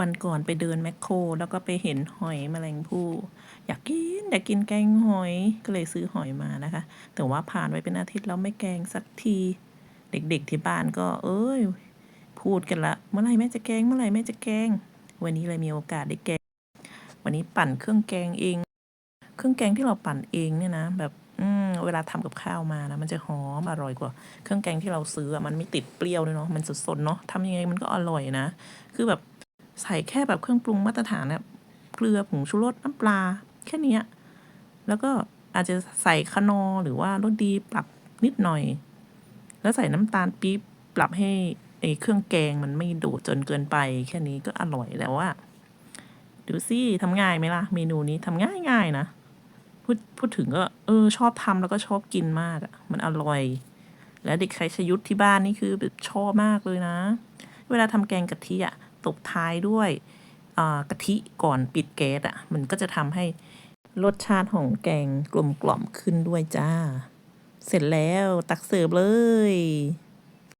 วันก่อนไปเดินแมคโคร แล้วก็ไปเห็นหอยแมลงภู่อยากกิน อยากกินแกงหอยก็เลยซื้อหอยมานะคะ แต่ว่าผ่านไปเป็นอาทิตย์แล้วไม่แกงสักที เด็กๆที่บ้านก็ เอ้ย พูดกันละ เมื่อไหร่แม่จะแกงเมื่อไหร่แม่จะแกง วันนี้เลยมีโอกาสได้แกง วันนี้ปั่นเครื่องแกงเอง เครื่องแกงที่เราปั่นเองเนี่ยนะแบบอืเวลาทำกับข้าวมานะมันจะหอมอร่อยกว่า เครื่องแกงที่เราซื้ออะมันไม่ติดเปรี้ยวเลยเนาะมันสดๆเนาะทำยังไงมันก็อร่อยนะ คือแบบ ใส่แค่แบบเครื่องปรุงมาตรฐานเนี่ยเกลือผงชูรสน้ำปลา แค่นี้แล้วก็อาจจะใส่คนอหรือว่ารสดีปรับนิดหน่อย แล้วใส่น้ำตาลปี๊บปรับให้ไอ้เครื่องแกงมันไม่โดดจนเกินไป แค่นี้ก็อร่อยแล้วว่าดูสิทำง่ายไหมล่ะ เมนูนี้ทำง่ายง่ายๆนะ พูดพูดถึงก็ เออ ชอบทำแล้วก็ชอบกินมากอะ่ะ มันอร่อย แล้วเด็กใครชยุทธที่บ้านนี่คือแบบชอบมากเลยนะ เวลาทำแกงกะทิอะ่ะ ตบท้ายด้วยกะทิก่อนปิดแก๊สอะ่ะ มันก็จะทำให้รสชาติของแกงกลมกล่อมขึ้นด้วยจ้า เสร็จแล้วตักเสิร์ฟเลย